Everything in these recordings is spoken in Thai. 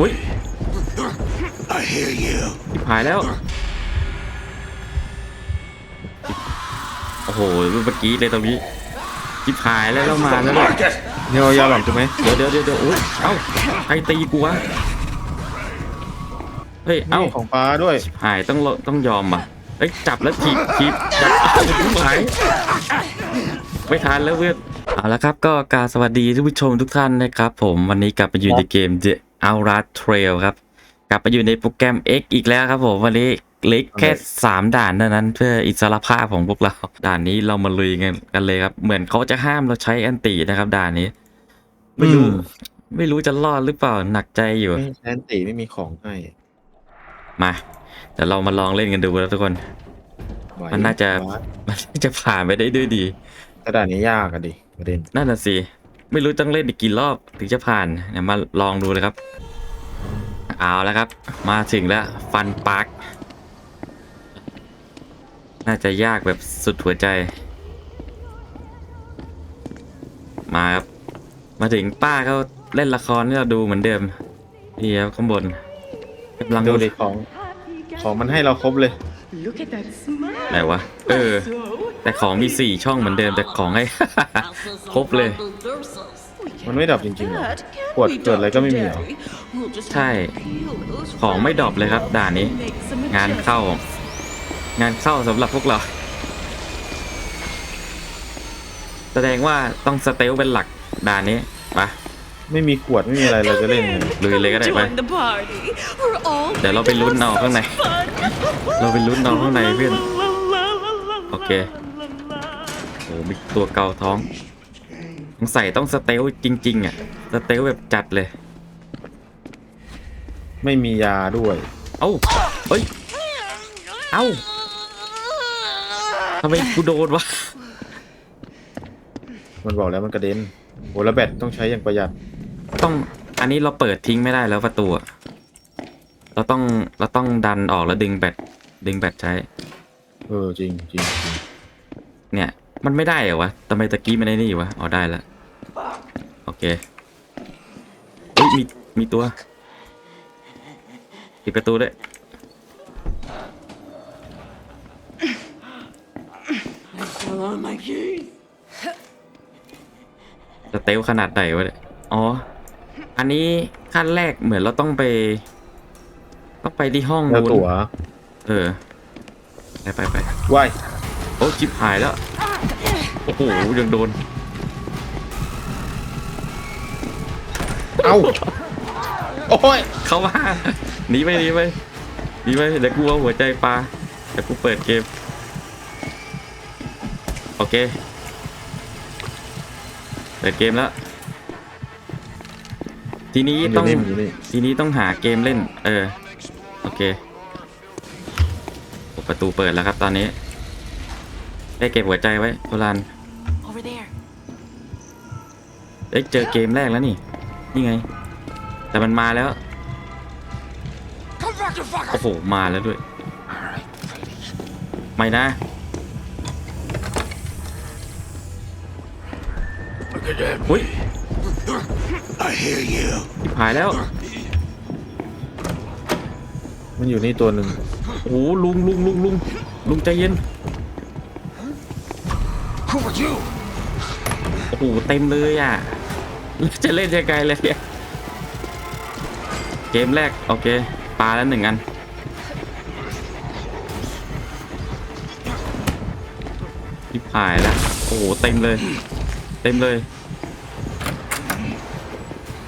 อุ้ย I hear you. ชิบหายแล้ว โอ้โหเมื่อกี้เลยตรงนี้ชิบหายแล้วแล้วมาแล้วเนี่ย Market. เดี๋ยวยาหล่อนถูกไหมเดี๋ยวเดี๋ยวเดี๋ยวเดี๋ยวอุ้ยเอ้าใครตีกูวะเฮ้ยเอ้านี่ของป้าด้วย หายต้องรต้องยอมอะเอ้ยจับแล้วถีบถีบจับชิบหายไม่ทันแล้วเพื่อนเอาละครับก็กรารสวัสดีท่านผู้ชมทุกท่านนะครับผมวันนี้กลับมาอยู่ในเกม The Outlast Trail ครับ กลับมาอยู่ในโปรแกรม X อีกแล้วครับผมวันนี้เหล็กแค่3ด่านเท่านั้นเพื่ออิสรภาพของพวกเรา ด่านนี้เรามาลุยกันกันเลยครับ เหมือนเขาจะห้ามเราใช้แอนตินะครับ ด่านนี้ ไม่รู้อืมไม่รู้จะรอดหรือเปล่าหนักใจอยู่ไม่แอนตีไม่มีของให้มาเดี๋ยวเรามาลองเล่นกันดูแล้วทุกคนไหวมันน่าจะวัดมันน่าจะผ่านไปได้ด้วยดีแต่ด่านนี้ยากอะดิประเด็นนั่นน่ะสิ ไม่รู้ต้องเล่นอีกกี่รอบถึงจะผ่านเดี๋ยวมาลองดูเลยครับ เอาแล้วครับ มาถึงแล้วฟันปาร์คน่าจะยากแบบสุดหัวใจ มาครับ มาถึงป้าเขาเล่นละครที่เราดูเหมือนเดิมนี่ครับข้างบนกำลังดูดิของ ของมันให้เราครบเลย Look at that smile. ไหนวะ เออ So, แต่ของมีสี่ช่องเหมือนเดิมแต่ของให้ ครบเลย มันไม่ดับจริงๆหรอ Dad, can ขวด we เกิดอะไรก็ไม่มี Daddy? เหรอ We'll just ใช่ peel those ของไม่ดรอปเลยครับด่านนี้ make some งานเข้า งานเข้าสำหรับพวกเรา แสดงว่าต้องสเตลเป็นหลักด่านนี้ไปะไม่มีขวดไม่มีอะไรเราจะเล่นไงลุยเลยก็ได้ไป Join the party. We're all เดี๋ยวเราไปลุ้นเอาข้างใน fun. เราไปลุ้นเอาข้างในเพื่อน โอเคโอ้ มีตัวเกาท้องสงสัยต้องสเตลจริง ๆ อะ สเตลแบบจัดเลย ไม่มียาด้วย เอ้าเฮ้ย เอ้าทำไมกูโดนวะ มันบอกแล้วมันกระเด็นโอ้แล้วแบตต้องใช้อย่างประหยัด ต้อง อันนี้เราเปิดทิ้งไม่ได้แล้วประตูอะเราต้อง เราต้องดันออกแล้วดึงแบต ดึงแบตใช้ เออจริงจริงจริงเนี่ย มันไม่ได้เหรอวะทำไมตะกี้ไม่ได้นี่วะอ๋อได้แล้วโอเคเฮ้ยมีมีตัวปิดประตูด้วย Still on my keys. สเตลขนาดไหนวะเนี่ยอ๋อ อันนี้ขั้นแรกเหมือนเราต้องไป ต้องไปที่ห้องแล้วนู้นตั๋วเออ ไปไปไปว่ายโอ้จิบหายแล้ว โอ้โหยังโดน เอ้า โอ้ย เข้ามาหนีไปหนีไปหนีไปเดี๋ยวกูเอาหัวใจปลาเดี๋ยวกูเปิดเกม โอเค เปิดเกมแล้ว ทีนี้มันอต้อยู่งนี่มันอยู่นี่ ทีนี้ต้องหาเกมเล่น เออ โอเคโอ้ประตูเปิดแล้วครับตอนนี้ ได้เก็บหัวใจไว้โบราณ อ้ยเจอเกมแรกแล้วนี่ นี่ไง แต่มันมาแล้ว Come back to fuck โอ้โห มาแล้วด้วย ไม่นะ Look at them. อุ้ย I hear you. ทิบหายแล้ว มันอยู่นี่ตัวหนึ่งโอ้โหลุงลุงลุงลุงลุงใจเย็น Who are you? โอ้โห เต็มเลยอะ จะเล่นยังไงเลยเนี่ยเกมแรก โอเคปลาแล้วหนึ่งอันทิบหายแล้ว โอ้โห เต็มเลย เต็มเลย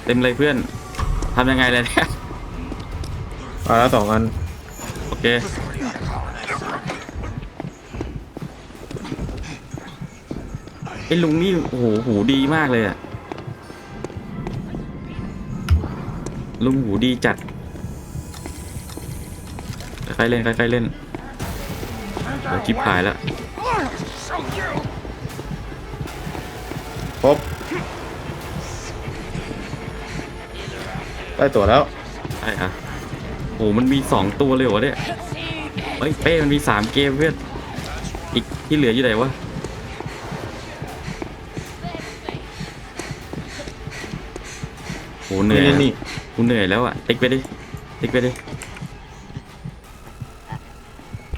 เต็มเลยเพื่อนทำยังไงเลยเนี่ยปลาแล้วสองอัน โอเคไอ้ลุงนี่โอ้โหหูดีมากเลยอะ ลุงหูดีจัดค่อยๆเล่นค่อยๆเล่นโอ้ชิบหายแล้วครบได้ตั๋วแล้วใช่อะโอ้มันมีสองตัวเลยเหรอเนี่ยเฮ้ยเป้มันมีสามเกมเพื่อนอีกที่เหลืออยู่ไหนวะโหเหนื่อยนี่อะนี่ กูเหนื่อยแล้วอะติ๊กไปดิติ๊กไปดิ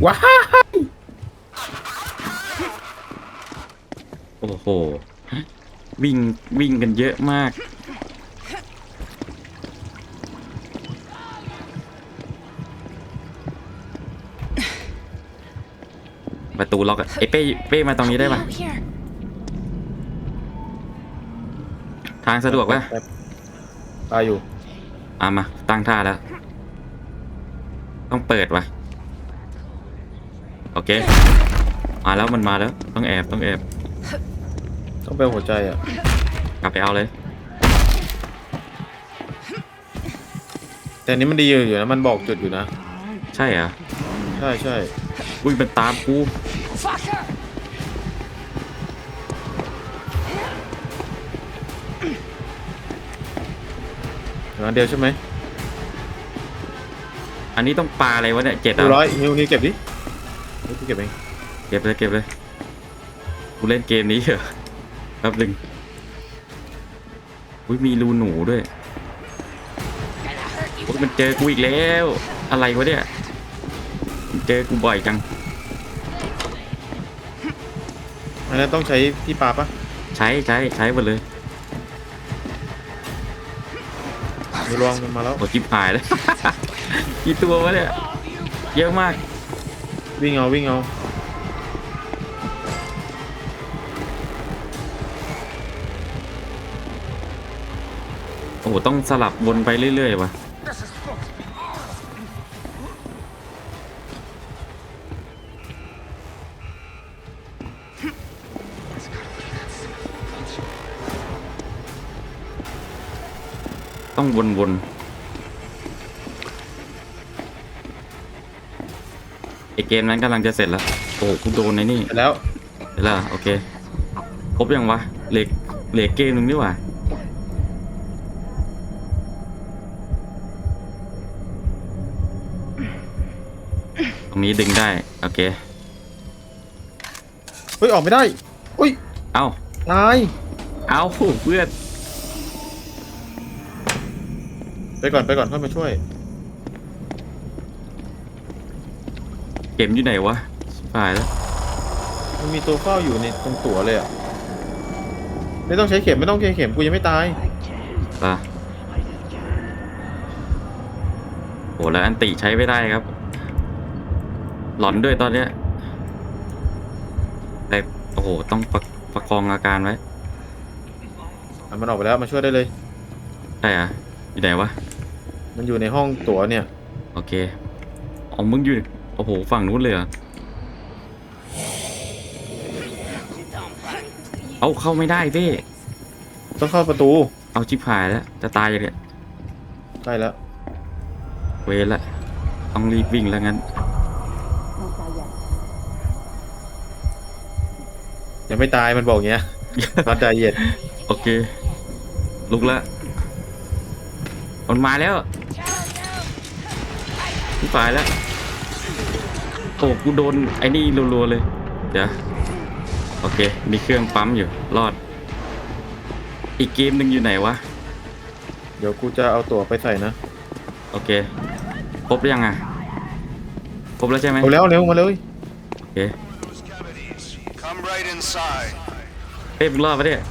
ว้าโอ้โห วิ่งวิ่งกันเยอะมาก ประตูล็อกอะไอ้เป้เป้มาตรงนี้ได้ปะ Out here. ทางสะดวกปะแป๊บตายอยู่ อะมา ตั้งท่าแล้ว ต้องเปิดวะโอเค มาแล้วมันมาแล้ว ต้องแอบต้องแอบ ต้องไปหัวใจอะ กลับไปเอาเลย แต่อันนี้มันดีอยู่อยู่นะ มันบอกจุดอยู่นะ ใช่เหรอใช่ใช่อุ้ยมันตามกู Fucker! อย่างนั้นเดียวใช่ไหม อันนี้ต้องปลาอะไรวะเนี่ยเจ็ดดูอะร้อยนิ้วนี้เก็บดินิ้วที่เก็บเองเก็บเลยเก็บเลยกูเล่นเกมนี้เหรอแป๊บหนึงอุ้ยมีรูหนูด้วยโอ้ยมันเจอกูอีกแล้ว อะไรวะเนี่ยมันเจอกูบ่อยจังอันนั้นต้องใช้ที่ปลาปะใช้ใช้ใช้หมดเลย ดูลองมันมาแล้ว โอ้จิบหายแล้ว กี่ตัววะเนี่ย เยอะมาก วิ่งเอาวิ่งเอาโอ้โหต้องสลับวนไปเรื่อยๆว่ะ วนๆไอเกมนั้นกำลังจะเสร็จแล้ว โอ้โหกูโดนในนี่เสร็จแล้วเสร็จแล้วเหรอโอเคครบยังวะเหล็กเหล็กเกมหนึ่งนี่หว่าตรงนี้ดึงได้ โอเค เฮ้ย ออกไม่ได้ อุ้ย เอ้าตาย เอ้าเพื่อน ไปก่อนไปก่อนค่อยมาช่วย เข็มอยู่ไหนวะชิบหายแล้วมันมีตัวเฝ้าอยู่ในตรงตั๋วเลยอะ ไม่ต้องใช้เข็มไม่ต้องใช้เข็มกูยังไม่ตายปะโหแล้วอันติใช้ไม่ได้ครับ หลอนด้วยตอนเนี้ยแต่โอ้โหต้องประประคองอาการไว้อะมันออกไปแล้วมาช่วยได้เลย ใช่อะอยู่ไหนวะ มันอยู่ในห้องตั๋วเนี่ยโอเคอ๋อมึงอยู่โอ้โหฝั่งนู้นเลยเหรอเอาเข้าไม่ได้เพ่ต้องเข้าประตูเอาชิบหายแล้วจะตายอย่างเนี้ยใช่แล้วเวรละต้องรีบวิ่งแล้วงั้นยังไม่ตายมันบอกอย่างเงี้ยรัดใจเย็นโอเคลุกละ มันมาแล้วชิบหายแล้วโอ้กูโดนไอ้นี่รัวๆเลย เดี๋ยว โอเค มีเครื่องปั๊มอยู่ รอด อีกเกมหนึ่งอยู่ไหนวะ เดี๋ยวกูจะเอาตั๋วไปใส่นะ โอเค ครบหรือยังอะ ครบแล้วใช่ไหมเอาแล้วเร็วมาเลยโอเค Those cavities. Come right inside. เฮ้ยมึงรอดปะเนี่ย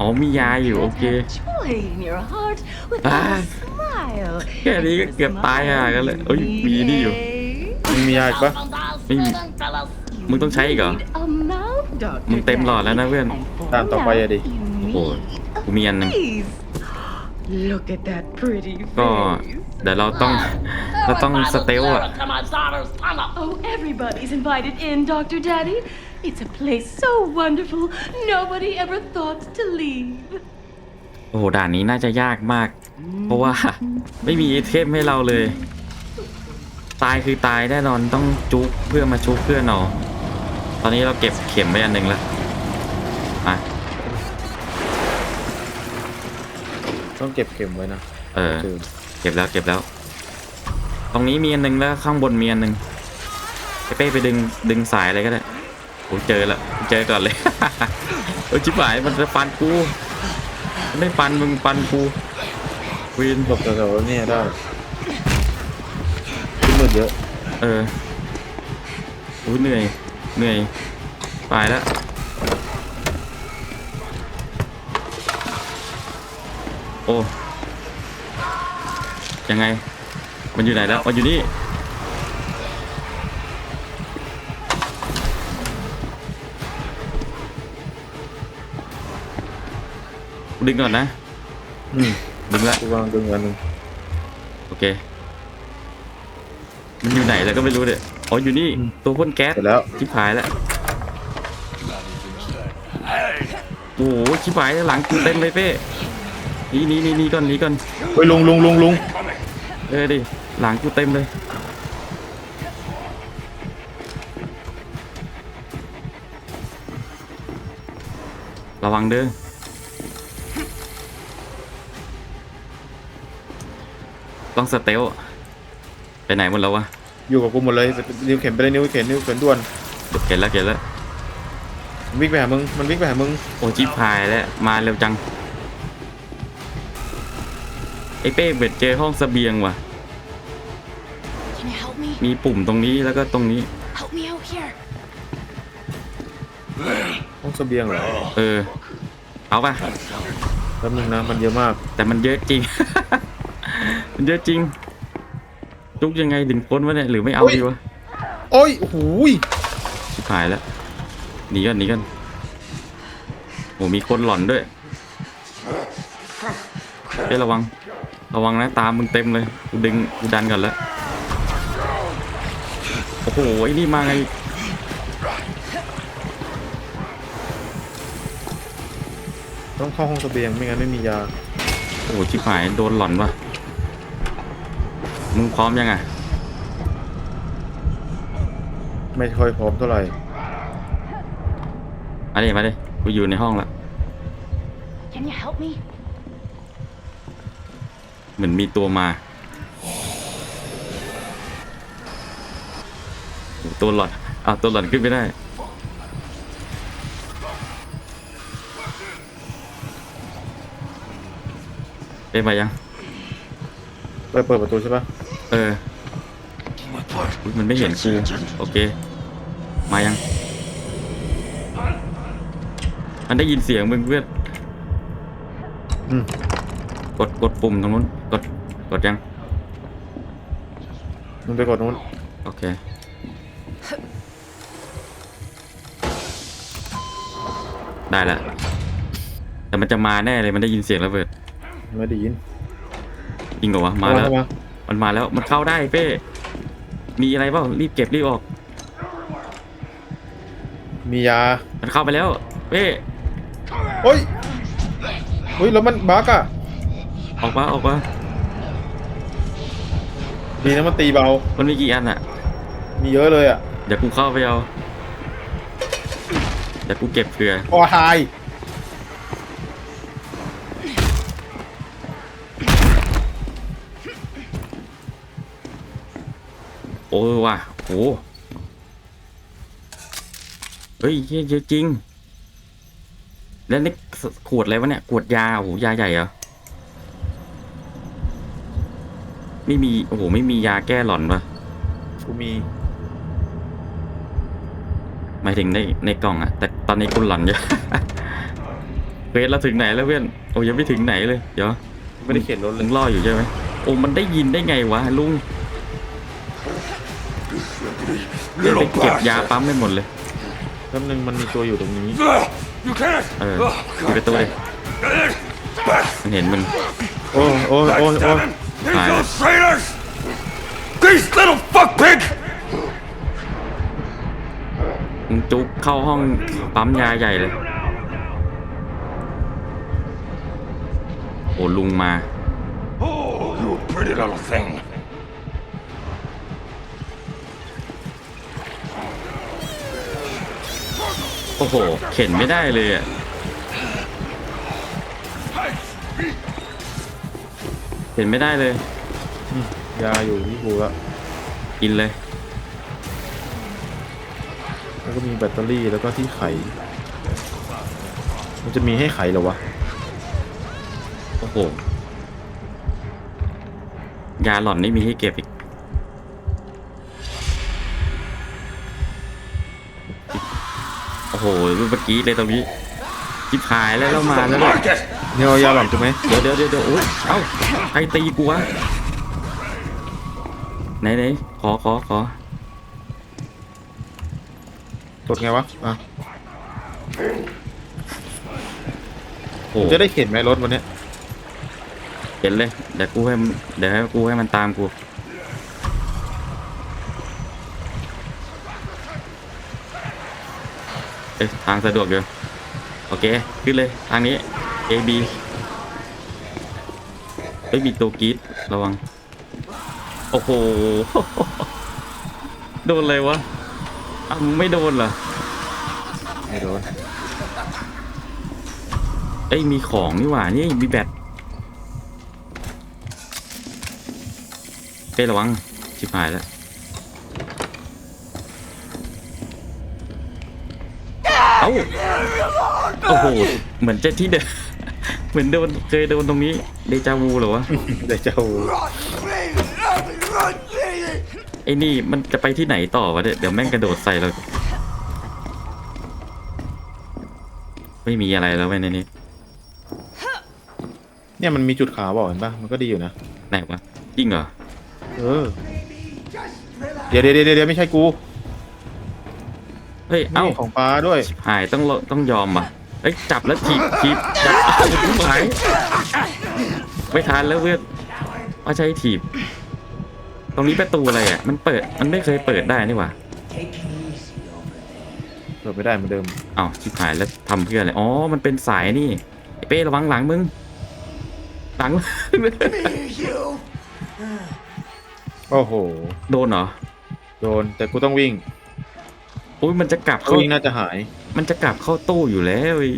อ๋อมียาอยู่โอเค Joy in your heart with Ah. a smile. แค่นี้ก็เกือบตายห่ากันเลยเอ้ยมีนี่อยู่มึงมียาอีกปะไม่มีมึงต้องใช้อีกเหรอ A mouth, Dr. มึงเต็มหลอดแล้วนะเพื่อนตามต่อไปอะดิโอ้โหกูมีอันหนึ่ง Please. Look at that pretty ก็ face. เดี๋ยวเราต้องเราต้องสเตลอะ Oh, everybody's invited in, Dr. Daddy. It's a place so wonderful, nobody ever thought to leave. โอ้โหด่านนี้น่าจะยากมาก เพราะว่า ไม่มีไอเทมให้เราเลย ตายคือตายแน่นอนต้องจุกเพื่อมาชุบเพื่อนเอาตอนนี้เราเก็บเข็มไว้อันหนึ่งแล้วมาต้องเก็บเข็มไว้นะเออคือเก็บแล้วเก็บแล้ว ตรงนี้มีอันหนึ่งแล้วข้างบนมีอันหนึ่งไอเป้ไปดึงดึงสายอะไรก็ได้ โอ้เจอแล้วเจอก่อนเลยโอ้ยชิบหายมันจะฟันกูมันไม่ฟันมึงฟันกูวินหลบแถวๆเนี่ยได้ขึ้นมืดเยอะ เอออุ้ยเหนื่อยเหนื่อยตายแล้วโอ้ยังไง มันอยู่ไหนแล้วมันอยู่นี่ ดึงก่อนนะ อืมดึงละกูวางดึงอันหนึงโอเค มันอยู่ไหนแล้วก็ไม่รู้เลยอ๋ออยู่นี่ ตัวพ่นแก๊สเสร็จแล้วชิบหายแล้วโอ้โหชิบหายแล้วหลังกูเต็มเลยเป้หนี่นี่นี่นี่ก่อนหนี่ก่อน เฮ้ยลุงลุงลุงลุงเออดิ หลังกูเต็มเลย ระวังเด้อ ต้องสเตลไปไหนหมดแล้ววะอยู่กับกูหมดเลยนิ้วเข็นไปเลยนิ้วเข็นนิ้วเข็นด่วนเห็นแล้วเห็นแล้วมันวิ่งไปหามึงมันวิ่งไปหามึงโอ้ชิบหายแล้วมาเร็วจังไอ้เป้เบ็ดเจอห้องเสบียงว่ะ Can you help me? มีปุ่มตรงนี้แล้วก็ตรงนี้ Help me out here. ห้องเสบียงเหรอเออเอาป่ะแป๊บนึงนะมันเยอะมาก แต่มันเยอะจริง มันเยอะจริงจุกยังไงถึงพ้นวะเนี่ยหรือไม่เอาเฮ้ยดีวะโอ้ยโอ้โหยชิบหายแล้วหนีกันหนีกันโอ้มีคนหล่อนด้วยเฮ้ยระวัง ระวังนะตามมึงเต็มเลยกูดึงกูดันก่อนแล้วโอ้โหไอ้นี่มาไงต้องเข้าห้องเสบียงไม่งั้นไม่มียาโอ้โหชิบหายโดนหล่อนว่ะ มึงพร้อมยังอะไม่ค่อยพร้อมเท่าไหร่มาดิมาดิกูอยู่ในห้องละ Can you help me? เหมือนมีตัวมาโอ้ตัวหล่อนอ้าวตัวหล่อนขึ้นไม่ได้เป็นมายังไปเปิดประตูใช่ปะ เอออุ๊ยมันไม่เห็นกูโอเค มายัง มันได้ยินเสียงมึงเพื่อนอืมกดกดปุ่มตรงนู้นกดกดยังมึงไปกดนู้นโอเค ได้แล้วแต่มันจะมาแน่เลยมันได้ยินเสียงระเบิดไม่ได้ยิน จริงเหรอวะ มาแล้ว เข้า มามันมาแล้วมันเข้าได้เป้มีอะไรเปล่ารีบเก็บรีบออก มียามันเข้าไปแล้วเป้โอ้ยเฮ้ยแล้วมันบั๊กอะออกมาออกมาดีนะมันตีเบา มันมีกี่อันอะ มีเยอะเลยอะเดี๋ยวกูเข้าไปเอาเดี๋ยวกูเก็บเผื่อคอทาย อ้ว่ะโอ้เฮ้ยเยอะเยอะจริง แล้วนี่ขวดอะไรวะเนี่ยขวดยาโอ้โหยาใหญ่เหรอไม่มีโอ้โหไม่มียาแก้หลอนปะกูมีหมายถึงในในกล่องอะแต่ตอนนี้คุณหลอนเยอะเฟสเราถึงไหนแล้วเพื่อนโอ้ยังไม่ถึงไหนเลยเดี๋ยวไม่ได้เข็นรถเลมึยงล่ออยู่ใช่ไหมโอ้มันได้ยินได้ไงวะลุงเดี๋ยว ไปเก็บยาปั๊มไม่หมดเลยแป๊บนึงมันมีตัวอยู่ตรงนี้ You can't! เอออยู่ในตู้เลยมันเห็นมึงโอ้ยโอ้ยโอ้ยโอ้ย These Fine. little traitors! These little fuck pig! มึงจุกเข้าห้องปั๊มยาใหญ่เลย โอ้ลุงมา Oh, you pretty little thing. โอ้โห เข็นไม่ได้เลยอะเข็นไม่ได้เลย ยาอยู่ที่กูละกินเลย แล้วก็มีแบตเตอรี่แล้วก็ที่ไข มันจะมีให้ไขเหรอวะ โอ้โห ยาหล่อนนี่มีให้เก็บอีก อ้โหเมื่อกี้เลยตรงนี้จิบหายแล้วเรามาแล้วเนี่ย Marcus! เนี่ยเอายาหลอนถูกไหมเดี๋ยวเดี๋ยวเดี๋ยวเดี๋ยวโอ๊ยเอ้าใครตีกูวะไหนไหนขอขอขอกดไงวะอะโอ้จะได้เข็นไหมรถวันเนี้ยเห็นเลยเดี๋ยวกูให้มันเดี๋ยวให้กูให้มันตามกู เอ้ยทางสะดวกอยู่โอเค ขึ้นเลย ทางนี้ A B เอ้ยมีตัวกรีดระวัง โอ้โห โดนเลยวะอ้าวมึงไม่โดนเหรอ ไม่โดนเอ้ยมีของนี่หว่า นี่มีแบตเอ้ยระวังชิบหายแล้ว เอ้าโอ้โหเหมือนจะที่เดิมเหมือนโดนเคยโดนตรงนี้เดจาวูเหรอวะเดี๋ยวจะเอาไอ้นี่มันจะไปที่ไหนต่อวะเนี่ยเดี๋ยวแม่งกระโดดใส่เราไม่มีอะไรแล้วไว้ในนี้เนี่ยมันมีจุดขาวบอกเห็นปะมันก็ดีอยู่นะไหนวะจริงเหรอเออเดี๋ยวเดี๋ยวเดี๋ยวเดี๋ยวไม่ใช่กู เฮ้ย เอ้า นี่ของป้าด้วย หายต้องรอต้องยอมอะเอ้ยจับแล้วถีบถีบจับทุกหายไม่ทันแล้วเพื่อนว่าใช้ถีบ ตรงนี้ประตูอะไรอะ มันเปิด มันไม่เคยเปิดได้นี่หว่าเปิดไม่ได้เหมือนเดิม อ้าวชิบหายแล้วทำเพื่ออะไร อ๋อ มันเป็นสายนี่ไอ้เป้ระวังหลังมึง หลัง โอ้โห โดนเหรอ โดน แต่กูต้องวิ่ง อุ้ยมันจะกลับเข้าวิ่งน่าจะหาย มันจะกลับเข้าตู้อยู่แล้วไอ้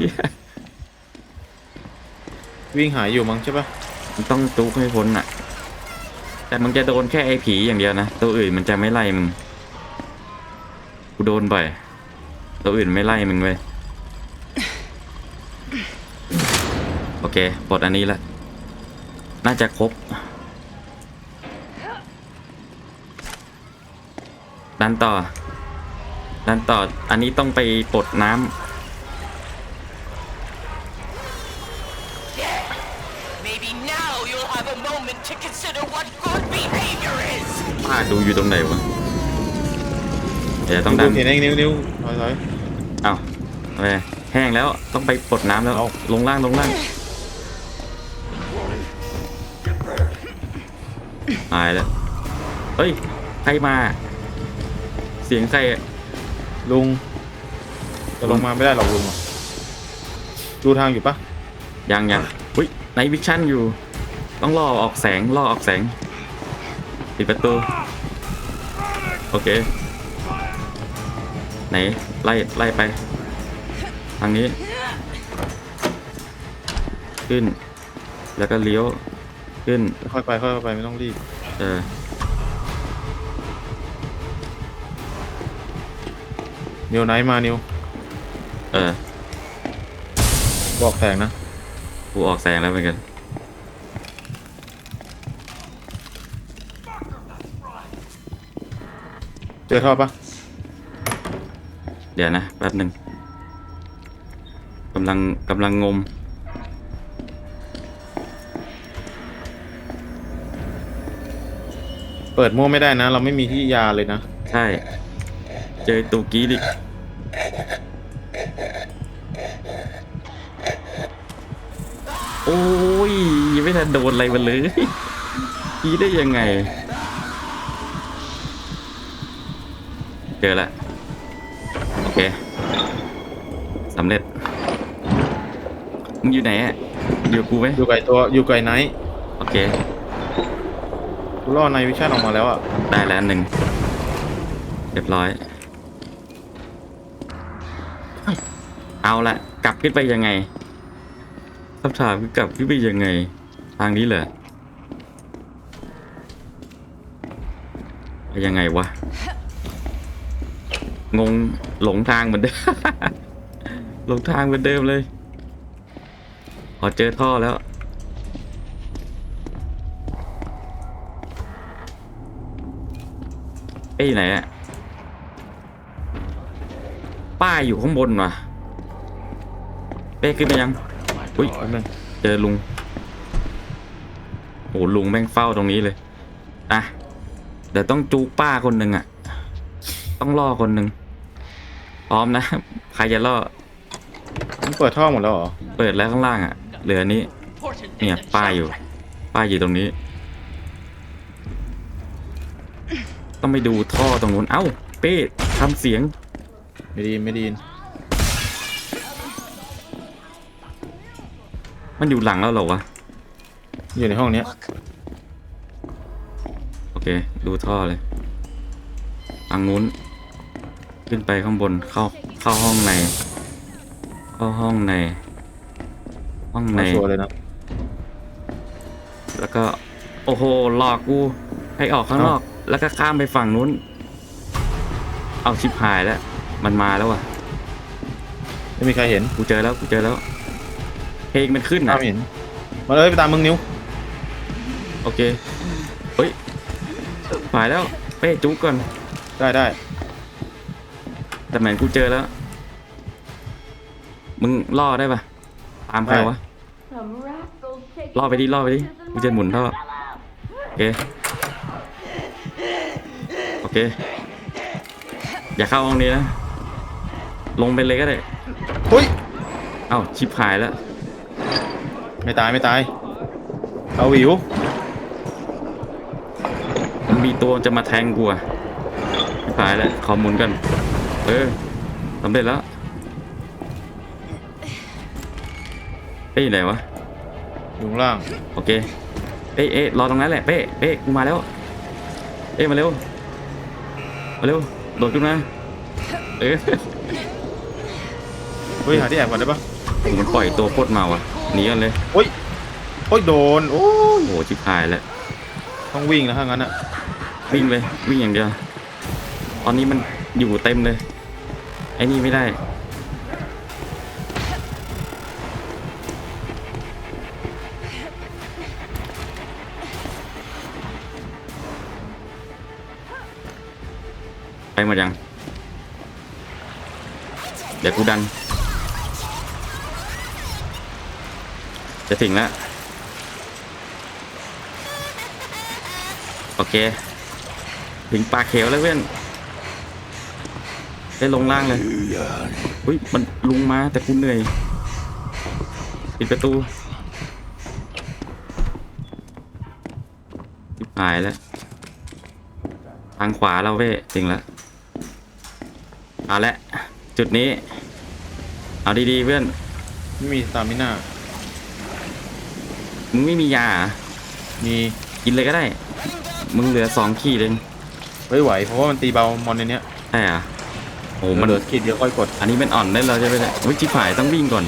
วิ่งหายอยู่มั้งใช่ปะมันต้องตู้ให้พ้นอะ แต่มันจะโดนแค่ไอ้ผีอย่างเดียวนะ ตัวอื่นมันจะไม่ไล่มึง กูโดนบ่อย ตัวอื่นไม่ไล่มึงเว้ย โอเคปลดอันนี้ละ น่าจะครบ ดันต่อ ดันต่อ อันนี้ต้องไปปลดน้ำ Maybe now you'll have a moment to consider what good behavior is. ป้าดูอยู่ตรงไหนวะ เดี๋ยวต้องดัดูนเห็นเองนิ้วนิ้วถอยถอยเอ้าโอเคแห้งแล้วต้องไปปลดน้ำแล้วเอาลงล่างลงล่างหายแล้ว เฮ้ย ใครมา เสียงใครอะ ลุงจะลงมาไม่ได้หรอกลุงอะดูทางอยู่ปะยังยังอุ้ยในวิชั่นอยู่ ต้องล่อออกแสงล่อออกแสงปิดประตู โอเค ไหน ไล่ไล่ไป ทางนี้ ขึ้น แล้วก็เลี้ยว ขึ้น ค่อยไปค่อยไปไม่ต้องรีบ เออ นิวไนท์มานิวเออบอกแทงนะ กูออกแสงแล้วเหมือนกัน เจอท่อปะเดี๋ยวนะแป๊บหนึ่งกำลังกำลังงม เปิดมั่วไม่ได้นะ เราไม่มีที่ยาเลยนะ ใช่เจอตูกี้ดิโอ้ยยังไม่ทันโดนอะไรมันเลยกี้ได้ยังไง เจอละโอเคสำเร็จ มึงอยู่ไหนอะอยู่กับกูไหมอยู่ไกลตัวอยู่ไกลไนท์โอเคกูล่อในวิชั่นออกมาแล้วอะได้แล้วอันหนึ่งเรียบร้อย เอาละกลับขึ้นไปยังไงคำถามคือกลับขึ้นไปยังไง ทางนี้เหรอไปยังไงวะ งงหลงทางเหมือนเดิม หลงทางเหมือนเดิมเลยพอเจอท่อแล้วป้ยไหนอะป้ายอยู่ข้างบนว่ะ เป้ขึ้นไปยัง อุ้ยแป๊บนึงเจอลุง โอ้ลุงแม่งเฝ้าตรงนี้เลย อะ เดี๋ยวต้องจูกป้าคนหนึ่งอะ ต้องล่อคนหนึ่งพร้อมนะ ใครจะล่อ มันเปิดท่อหมดแล้วเหรอ เปิดแล้วข้างล่างอะ เหลืออันนี้ เนี่ยป้าอยู่ ป้าอยู่ตรงนี้ ต้องไปดูท่อตรงนู้น เอ้า เป้ทำเสียง ไม่ไดีไม่ไดี มันอยู่หลังแล้วเหรอวะ อยู่ในห้องเนี้ย โอเค ดูท่อเลยทางนู้น ขึ้นไปข้างบน เข้า เข้าห้องใน เข้าห้องใน ห้องใน มาชัวร์เลยนะ แล้วก็ โอ้โหหลอกกู ให้ออกข้างนอก แล้วก็ข้ามไปฝั่งนู้น เอาชิบหายแล้ว มันมาแล้วอะ ไม่มีใครเห็น กูเจอแล้ว กูเจอแล้ว เพลงมันขึ้นตานะมเห็นมาเลยไปตามมึงนิ้วโอเคเฮ้ยหายแล้วเป้จุกก่อนได้ได้แต่เหมือนกูเจอแล้ว มึงล่อได้ปะตามใครวะ Some rascals taking ล่อไปดิล่อไปดิกูจะหมุนท่อโอเคโอเค อย่าเข้าห้องนี้นะลงไปเลยก็ได้เฮ้ยเอ้าชิบหายแล้ว ไม่ตายไม่ตาย เอาวิว มันมีตัวจะมาแทงกูอะชิบหายแล้วขอหมุนกัน เออสำเร็จแล้วเอ้ยไหนวะ อยู่ข้างล่าง โอเค เอ้ยเอ้ยรอตรงนั้นแหละเป้เป้กูมาแล้ว เอ้ยมาเร็ว มาเร็ว โดดขึ้นมา เออเฮ้ยหาที่แอบก่อนได้ปะมันปล่อยตัวโคตรเมาอะ หนีกันเลยโอ้ยโอ้ยโดนโอ้ยโอ้โหชิบหายแล้วต้องวิ่งนะถ้างั้นอะวิ่งเลยวิ่งอย่างเดียวตอนนี้มันอยู่เต็มเลย ไอ้นี่ไม่ได้ไปหมดยัง เดี๋ยวกูดัน จะถึงแล้ว โอเค ถึงปลาเขียวแล้วเพื่อนได้ลงล่างเลยอุ้ย มันลุงมาแต่กูเหนื่อย ปิดประตูหายแล้ว ทางขวาเราเว้ยถึงแล้วเอาละ จุดนี้ เอาดีๆเพื่อน ไม่มีสตามิน่า มึงไม่มียาเหรอมีกินเลยก็ได้ มึงเหลือสองขีดเองเฮ้ยไหวเพราะว่ามันตีเบามอนในเนี้ยใช่เหรอะโอ้มัมันนเหลือขีดเดียวค่อยกด อันนี้มันอ่อนได้แล้วใช่ไหมเนี่ยวิจิผายต้องวิ่งก่อน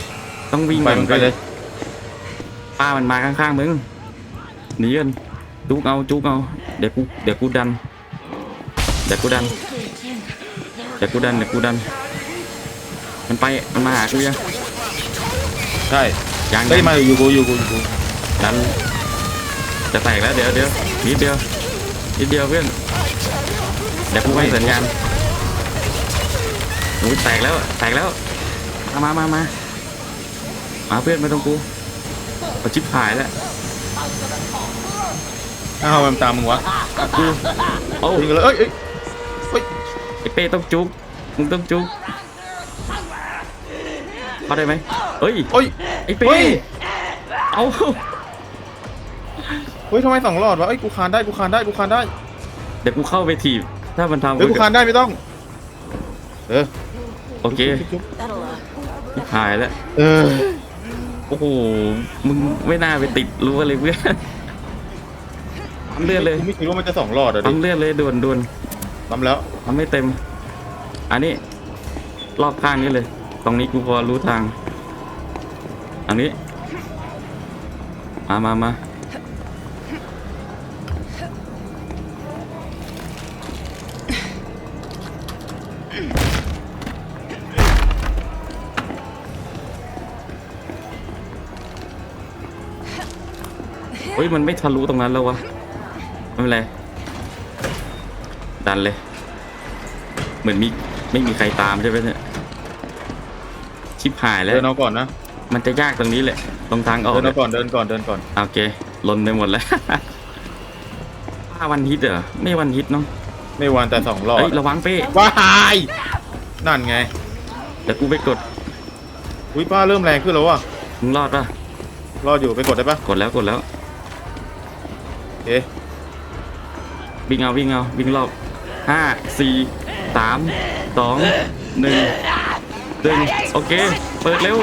ต้องวิ่งไปก่อนมันไปเลย ป้ามันมาข้างๆมึงหนีกันจุกเอาจุกเอา เดี๋ยวกูเดี๋ยวกูดัน เดี๋ยวกูดัน เดี๋ยวกูดันเดี๋ยวกูดัน มันไปมันมาหากูยังใช่ยังเฮ้ยยังมาอยู่กูอยู่กูอยู่กู ดันจะแตกแล้วเดี๋ยวเดี๋ยวนิดเดียวนิดเดียวเพื่อนเดี๋ยวกูให้สัญญาณอุ้ยแตกแล้วแตกแล้วมามามามามาเพื่อนไม่ต้องกูเอาชิบหายแล้วอ้าวมันตามมึงวะกูโอ้ยิงกันเลยเอ้ยเอ้ยเฮ้ยไอเป้ต้องจุกมึงต้องจุกเข้าได้ไหมเฮ้ยโอ้ยไอเป้เฮ้ยเอา เฮ้ยทำไมสองหลอดวะเอ้ยกูคานได้กูคานได้กูคานได้เดี๋ยวกูเข้าไปถีบ ถ้ามันทำเฮ้ยกูคานได้ไม่ต้อง เออโอเคจุ๊บชิบหายแล้วเออโอ้โห มึงไม่น่าไปติดรั้วเลยเพื่อนปั๊มเลือดเลยกูไม่คิดว่ามันจะสองหลอดอะดิปั๊มเลือดเลยด่วนด่วนปั๊มแล้วปั๊มไม่เต็ม อันนี้ รอบข้างนี้เลย ตรงนี้กูพอรู้ทาง อันนี้ มามามา เฮ้ยมันไม่ทะลุตรงนั้นแล้ววะไม่เป็นไรดันเลย เหมือนมีไม่มีใครตามใช่ไหมเนี่ยชิบหายแล้วเดินเอาก่อนนะมันจะยากตรงนี้แหละตรงทางออกเดินเนี่เอายก่อนเดินก่อนเดินก่อนโอเคลนไปหมดแล้วป้าวันฮิตเหรอไม่วันฮิตเนาะไม่วันแต่สองรอบเอ้ยระวังเป้ว้ายนั่นไงเดี๋ยวกูไปกดอุ้ยป้าเริ่มแรงขึ้นแล้วว่ะมึงรอดป่ะรอดอยู่ไปกดได้ปะกดแล้วกดแล้ว เอ๊ะวิ่งเอาวิ่งเอาวิ่งรอบห้าสี่สามสองหนึ่งหนึ่งโอเค เปิดเร็ว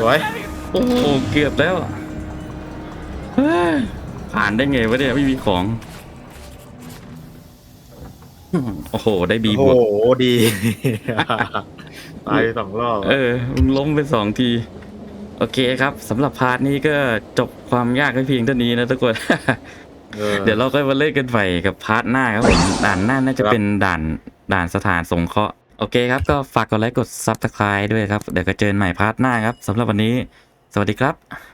สวยโอ้โหเกือบแล้วเฮ้ยผ่านได้ไงวะเนี่ยไม่มีของ โอ้โห ได้บีโอ้บวกโห ดีตายสองรอบ เออมึงล้มไปสองทีโอเคครับสำหรับพาร์ทนี้ก็จบความยากไปเพียงเท่านี้นะทุกคนออเดี๋ยวเราก็มาเล่นกันใหม่กับพาร์ทหน้าครับผมด่านหน้าน่าจะครับเป็นด่านด่านสถานสงเคราะห์โอเคครับก็ฝากกดไลค์กด Subscribe ด้วยครับ เดี๋ยวก็เจอกันใหม่พาร์ทหน้าครับสำหรับวันนี้ สวัสดีครับ